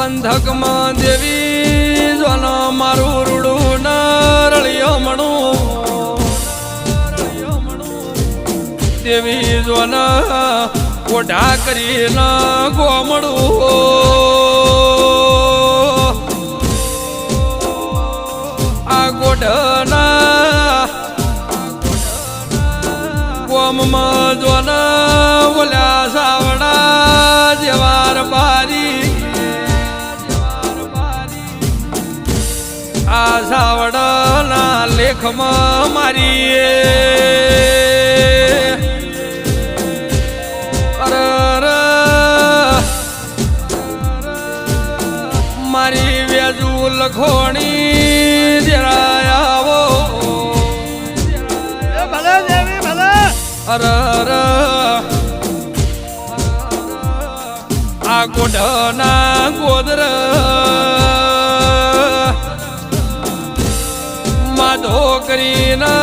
પંથકમાં દેવી જોન મારું રૂડું નરળિયો મણું. દેવી જોન કોઢા કરીને ગોમડું આ ગોઢના ગોમમાં જોના ઓલ્યા આ લેખમાં મારી અરર. મારી વેજુ લખોણી ભલે દેવી ભલે અરર આ ગોઢના ગોદર માધો કરીને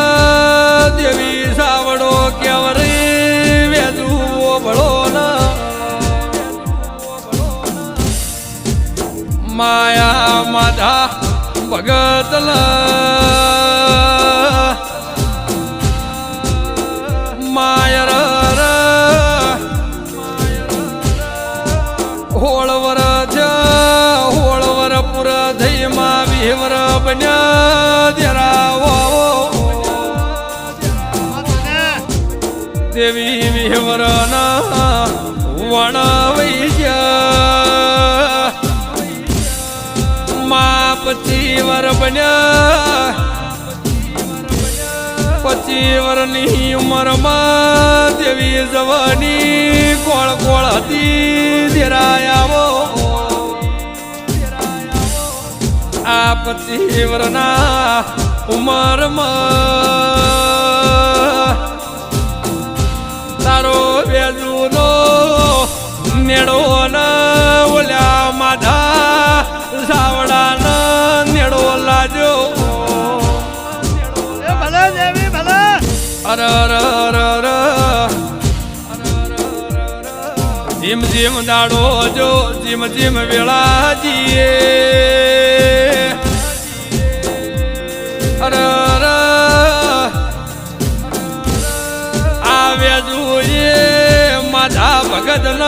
દેવી સાવડો કેવરી વેજુઓ ભળો ના. માયા માધા ભગતલ માયર હોળવર જ, હોળવર પુર થઈ માં વિહવર બન્યા ધરાવો દેવી વિહવર વણાવૈયા મા પછી વર બન્યા. પછી વરની ઉંમરમાં દેવી જવાની કોળ કોળ હતી. ધેરાયાવો આ પછી વરના ઉંમરમાં નેડો ન ઓલ્યા માધા સાવડા ન નેડો લાજો ભલે દેવી ભલે. અર અર અર અર જીમ જીમ દાડો જો જીમ જીમ વેળા જીએ અર ભગત ન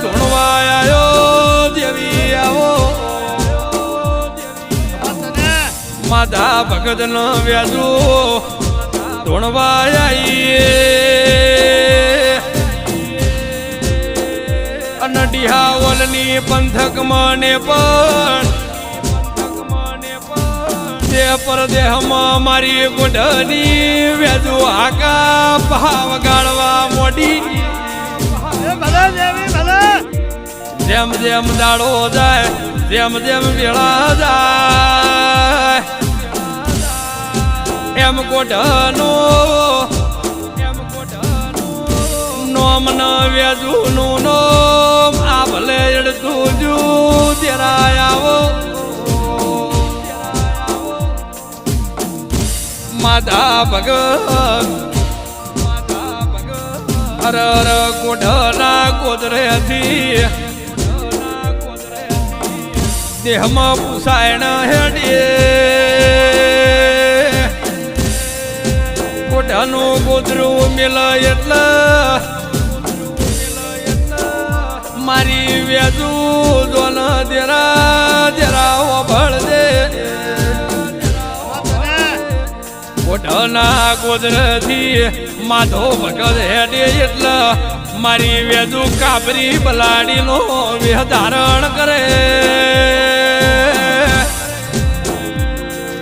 ધૂણવાયો દેવી આવો માધા ભગત ન વ્યાજુ ધૂણવાઈએ અને ડિહાવલની પંથક મને પણ પરદેહમાં મારી ગોઢની વેજુ આકા ભાવ ગાળવા મોડી. જેમ જેમ દાડો જાય જેમ જેમ વેળા જાય. એમ કોઢનો નોમ ન વેજુનું નોમ, આ ભલે એડતું જુ તેરા આવો. માધા ભગત અર અર કોઢના કોદરેથી દેહમાં પુસાયણ હેડીએ કોઢાનું ગોદરું મેલ એટલે. મારી વેજુ દોન દેરા જરા ભળ દે કોઢના ગોદરથી માધો ભગત હેડે એટલે મારી વેજુ કાબરી બલાડીનો વેહ ધારણ કરે.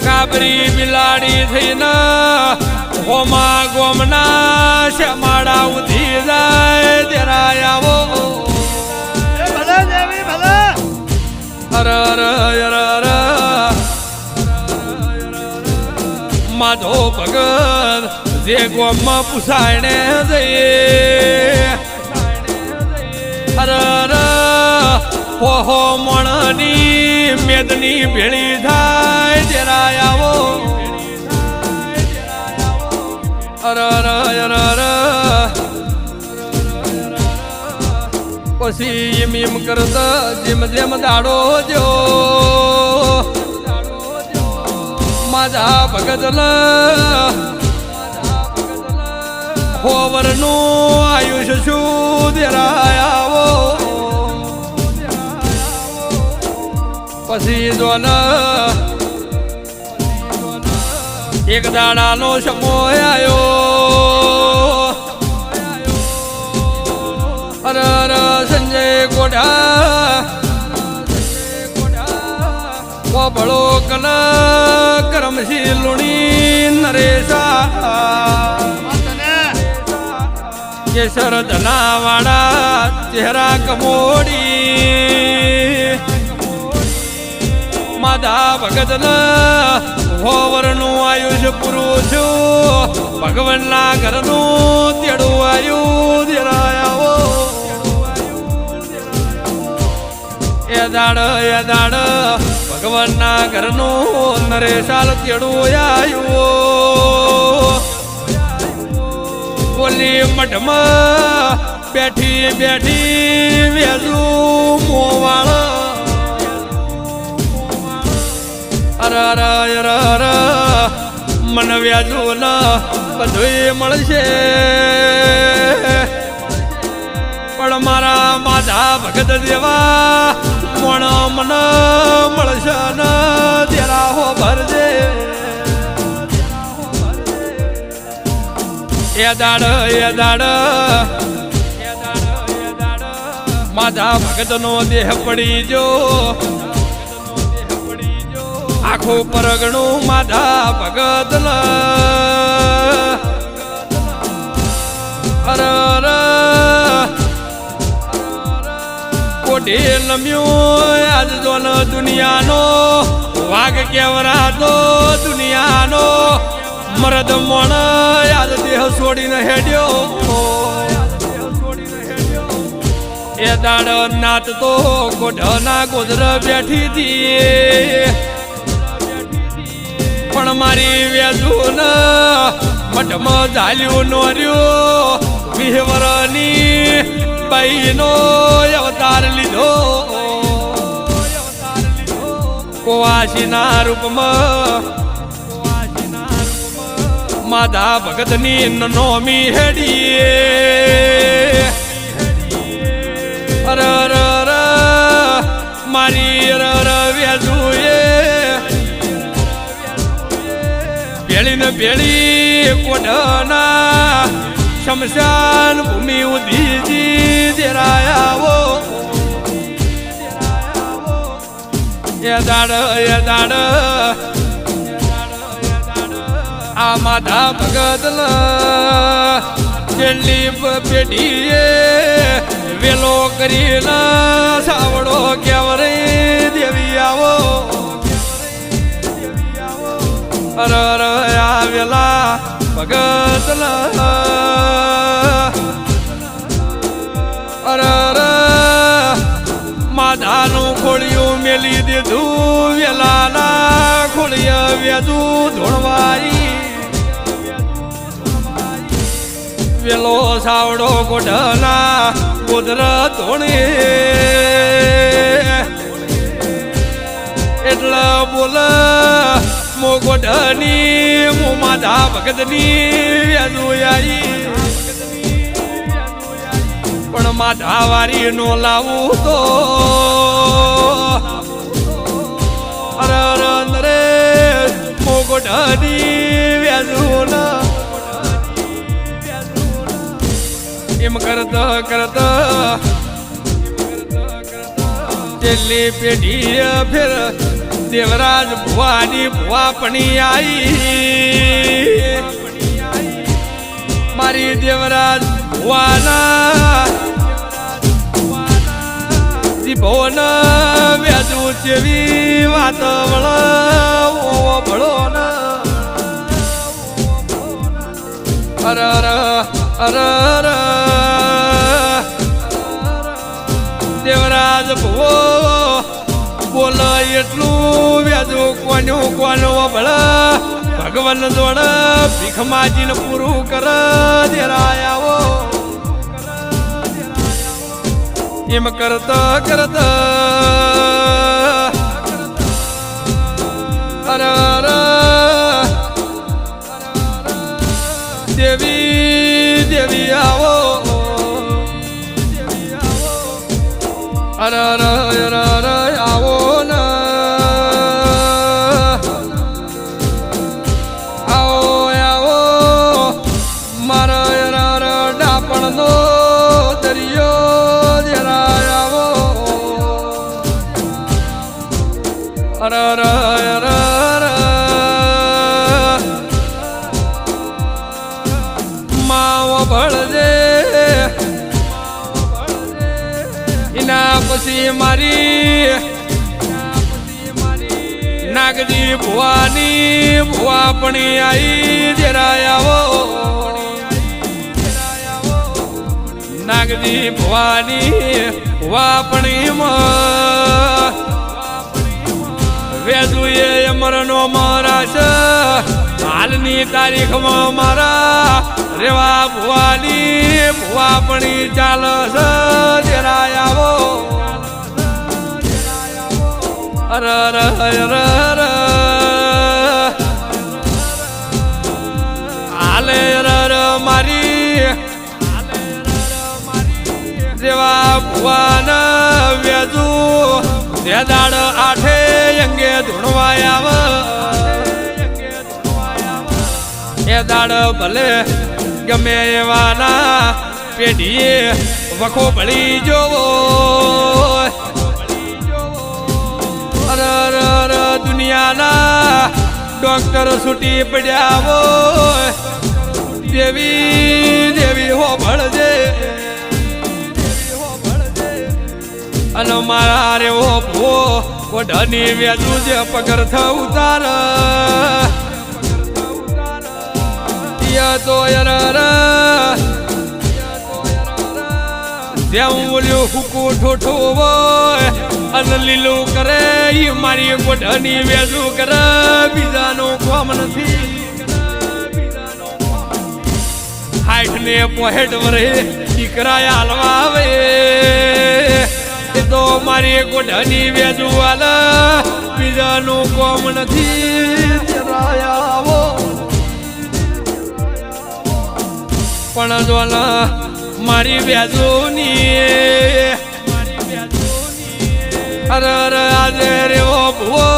કાબરી બિલાડી થઈને હોમા ગોમના શ્યામાડા ઉધી જાય તેરા આવો. અર અર અર માધો ભગત, જે ગોમમાં પુસાયણે જઈએ. અર અર, હો હો, મણની મેદની ભેળી થાય જરા આવો. અર અર અર પછી એમ એમ કરતા, જેમ જેમ દાડો જો માધા ભગત હોવરનું આયુષ શું દેરાયાવો પછી જોન એક દાડાનો સમો આવ્યો અરે સંજય કોઢા કોબળો કલ કરમશી લુણી નરેશા. કેસર ધનાવાળા ચહેરા કમોડી. માધા ભગત હોવરનું આયુષ પૂરું છું ભગવાનના ઘરનું તેડું આયુ દેરાયાવો એ દાડ એ દાડ. ભગવાનના ઘરનું નરેશાલ તેડું આવ્યું બોલી મઠમાં બેઠી બેઠી વેલું મોવાળ. અર અર મન વ્યાજુ ના બધું મળશે. પણ મારા માધા ભગત દેવા મોણ મન મળશે તેરા હો ભરજે. એ દાડ એ દાડ માધા ભગત નો દેહ પડી જો આખું પરગણું માધા ભગત કોઢે લમ્યું આજ જોન દુનિયાનો. વાઘ કેવરાતો દુનિયાનો. મરદ મણ, આજ દેહ છોડીને હેડ્યો. એ દાડ નાત તો ગોઢના ગોધર બેઠી હતી પણ મારી વેજુન મઠમાં ઝાલ્યું નોર્યું. વિહવરની બાઈનો અવતાર લીધો. કોવાસીના રૂપમાં માધા ભગતની નોમી હેડીએ. અર અર મારી અર વ્યાજુએ. ભેળી ને ભેળી કોઢના શમશાન ભૂમિ ઉધીજી દેરાયાવો. એ દાડ એ દાડ. આ માધા ભગત છેલ્લી પેઢીએ વેલો કરીને સાવડો કેવરે દેવી આવો. અર અર આવેલા ભગત મેલી દીધું વેલાના ખોળિયા વેધું ધોળવારી વેલો સાવડો ગોઢના ગોધર ધોણી એટલે બોલ મો ગોઢની, મો માધા ભગતની વેજુ આવી પણ માધા વારી નો લાવું તો અરે અરે અંદરે મો ગોઢની વેજુ ના એમ કરતા કરતા, છેલ્લી પેઢી ફેર દેવરાજ ભુવાની ભુવા પણી આઈ. મારી દેવરાજ ભુવાના જીભોન વ્યાજુ જેવી વાત વળ ભળો ના. અર અર અર અર. દેવરાજ ભુવો, બોલ એટલું વ્યાજુ કોનું કોનું ભળ ભગવાન જોડ ભીખ માજીને પૂરું કર દેરાયાવો એમ કરતા કરતા. અરે દેવી દેવી આવો. અરે ભુવા પણ આઈ જરા આવો. નાગજી ભુવાની ભુવા પણ વેદુએ અમરનો મારા છે હાલની તારીખમાં મારા રેવા ભુવાની ભુવાપણી ચાલ છે જરા આવો. અર અર અર ભુવાના વેજુ તે દાડ આઠે અંગે ધૂણવાયાવ એ દાડ ભલે ગમે એવાના પેઢીએ વખો ભળી જોવો. અર દુનિયાના ડોક્ટર છૂટી પડ્યા હોય. દેવી અને મારા રે ઓ ભો ઓઢની વેજુ જે પગર થવું તાર યા તો ત્યાં બોલ્યો હુકુ ઠોઠો હોય, અને લીલું કરે, ઈ મારી ગોઢની વેજુ કરે. બીજાનો કોમ નથી. હાઠ ને પોહેટ વરે દીકરા હાલવા આવે. તો મારી ગોઢની વેજુ બીજાનું કોમ નથી. રાયાવો પણ જો મારી વ્યાજોની અરે અરે આજે રેવો ભૂવો.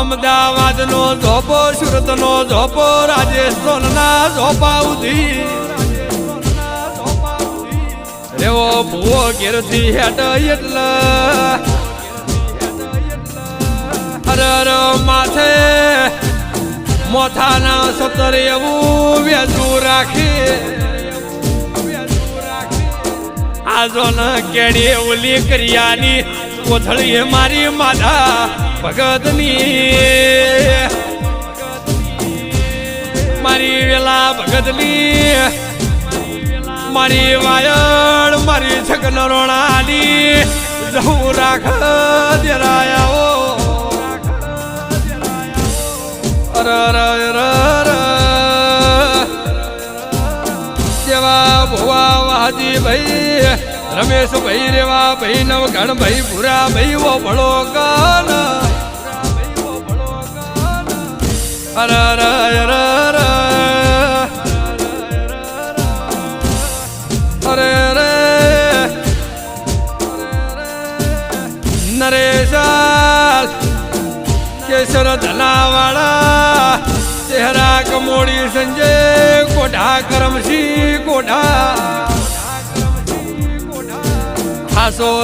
અમદાવાદ નો ઝોપો સુરત નો ઝોપો રાજસ્થાન ના ઝોપા ઉધી. રેવો ભૂવો ઘેરથી હેટ એટલે. અરે અરે, માથે મોથાના સતર એવું વેચું રાખી. આજો ન કેડી ઓલી કરિયાની કોથળી મારી માધા ભગતની. મારી વેલા ભગતની. મારી વાયણ, મારી છગન રોણાની જવું રાખ દેરાયાઓ. જેવા ભુવા વાજી ભાઈ રમેશ ભાઈ રેવા ભાઈ નવગણ ભાઈ ભૂરા ભાઈ વો ભળો કાન કોઢા કરમસી કોઢા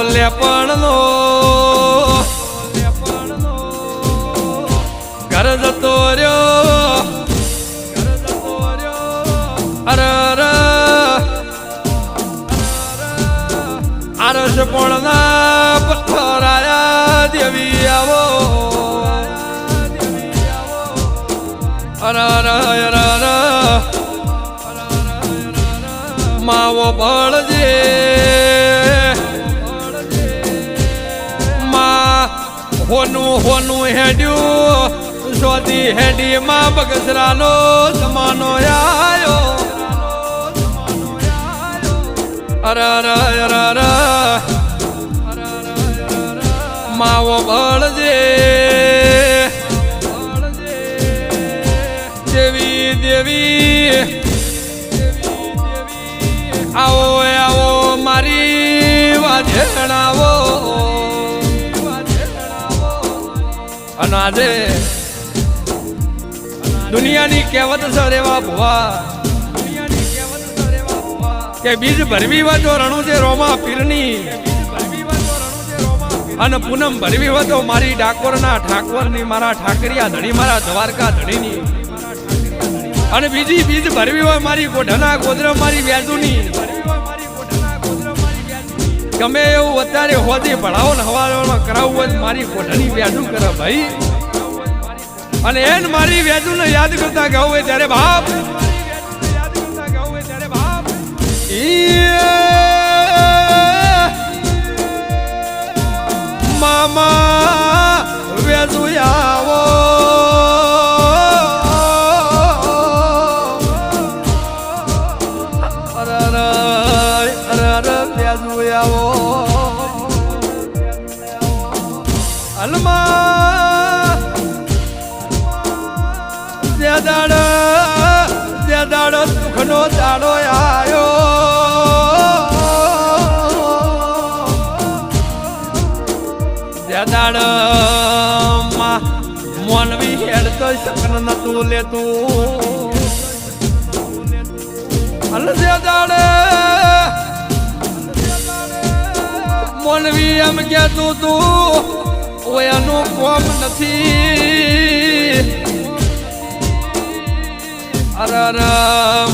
લેપણ લેપણનો ઘર જતો રહ્યો. અરે આરસ પણ પથ્થર આયા દેવી આવો. અર. માવો બળજે. માં હોનું હોનું હેડ્યું. સોદી હેડી માં બગસરાનો જમાનો આયો. અર અર અર અર. માવો બળજે. અને આજે દુનિયાની કહેવત છે રેવા ભુવા કે બીજ ભરવી વાતો રણુ છે રોમા પીરની. અને પૂનમ ભરવી વાતો મારી ડાકોરના ઠાકોરની, મારા ઠાકરિયા ધણી, મારા દ્વારકા ધણીની. અને બીજી બીજ ભરવી હોય મારી ગોઢના ગોદર, મારી વ્યાજુની. ગમે એવું અત્યારે હોદી ભણાવો ને હવારમાં કરાવવું હોય મારી કોઠાની વ્યાજુ કરે ભાઈ. અને એન મારી વ્યાજુને યાદ કરતા ગાવું હોય ત્યારે બાપ. મામા વ્યાજુ આવો. મોનવી હેડ તો શકન નતું લેતું. અલ દાડે દાડ મોનવી એમ કહેતું તું ઓયાનું કોમ નથી. અરે અરે,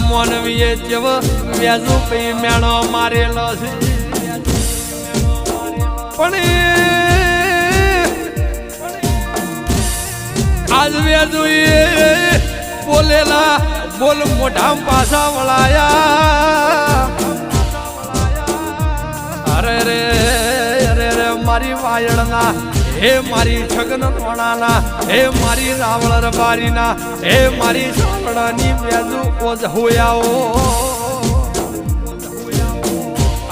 મોનવીએ જેવ વ્યાજુ પે મેણો મારેલો છે. પણ એ આજ વ્યાજુ બોલેલા, બોલ મોઢા પાછા વળાયા. અરે રે અરે રે, મારી વાયડના હે મારી છગન કોણાના, હે મારી રાવળ રબારીના, હે મારી સાવડાની બેજુ ઓજ હોયાઓ.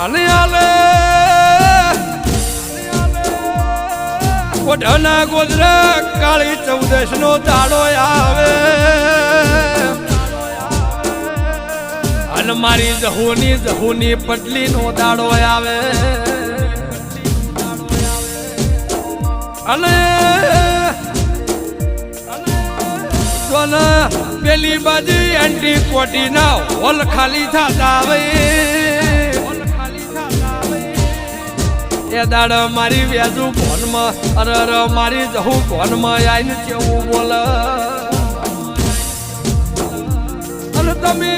અને આલે કોઢના ગોદર કાળી ચૌદશ નો દાડો આવે. અને મારી જહુની જહુની પટલી નો દાડો આવે. અને પેલી બાજુ એન્ટી કોટી ના હોલ ખાલી થતા આવે. એ દાડ મારી વ્યાજુ ફોનમાં અરે અરે, મારી જવું ફોનમાં આવીને કેવું બોલ? અને તમે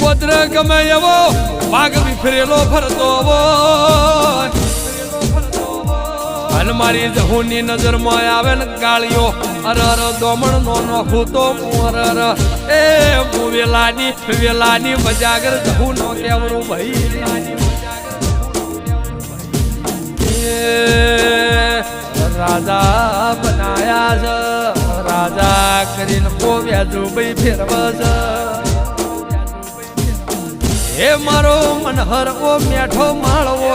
ગોત્ર ગમે એવો ભાગ વિફરેલો ફરતો હોય. અને મારી જહુની નજરમાં આવે ને ગાળીઓ અર અર દોમણ નો નોખું તો મોરર એ હું વેલાની વેલાની બજાગર જહુ નો કેવરું ભાઈ રાજા બનાયા છે રાજા કરીને કોવ્યા દુબઈ ફેરવા છે હે મારો મનહર ઓ મેઠો માળવો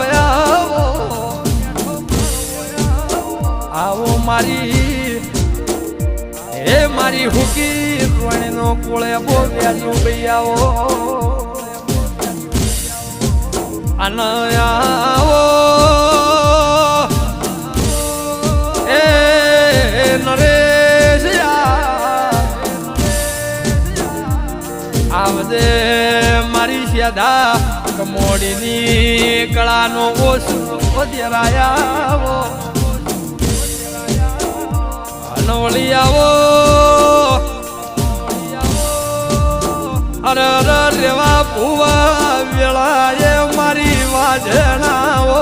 આવો મારી હે મારી હુકી રોણીનો કોળે બોલ્યા આન આવો. એ નરેશ આવજે મારી શ્યાદા કમોડીની કળાનો ઓછો વધેરાયા ભુવા વેળાએ મારી વાજણાઓ.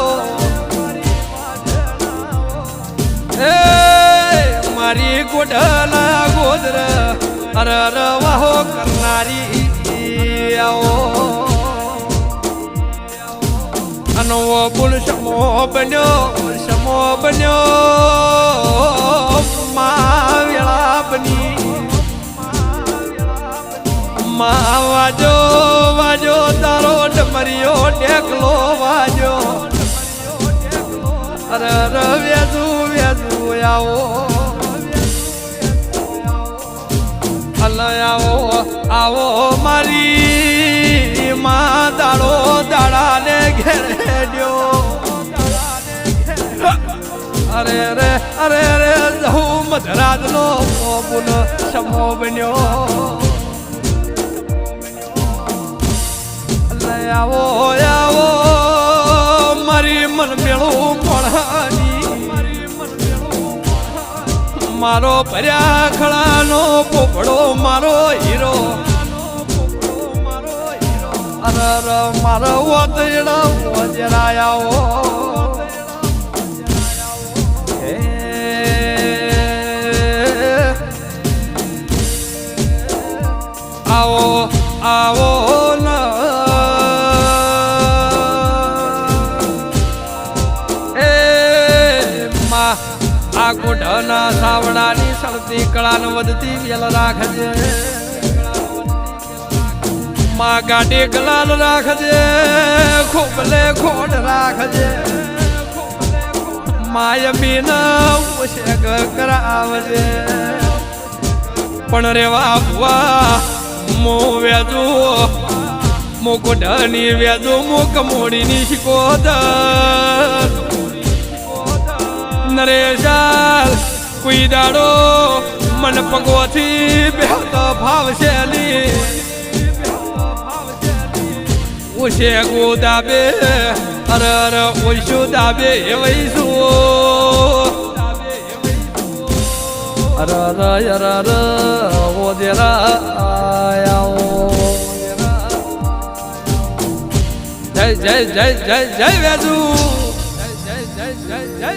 એ મારી ગોઢના ગોદર અરે અરે વાહો કરનારી અનવો પુલ સમો બન્યો સમો બન્યો. મા વેળા બની માં વાજો વાજો, તારો ડમરિયો ટેકલો વાજો. અરે વેજુ વેજુ, આવો. આવો આવો મારી માં દાડો દાડાને ઘેરે દ્યો અરે રે અરે રે જહું મધરાજનો બોલ સમો બન્યો. આવો આવો, મારી મન મેળવું પણ મારો ભર્યા ખળાનો પોપડો, મારો હીરો. અરે અરે, મારો વતેડો વજરાયાઓ આવો આવો. સાવડાની સળતી કળાન વધતી વેલ રાખજે. માં ગાડી ગલાલ રાખજે ખોબલે ખોડ રાખજે. માય બીન કરાવજે. પણ રેવા ભુવા, મો વેજુ મો ગોઢની વેજુ મો કમોડીની શિકોદ નરેશાલ કોઈ દાડો મન પગોથી બેહતો ભાવશેલી ઓશે ગોદાબે અર અર ઓશો દાબે એવૈશું અર અર અર અર ઓદેરા આયાઓ જય જય જય જય જય જય જય જય જય જય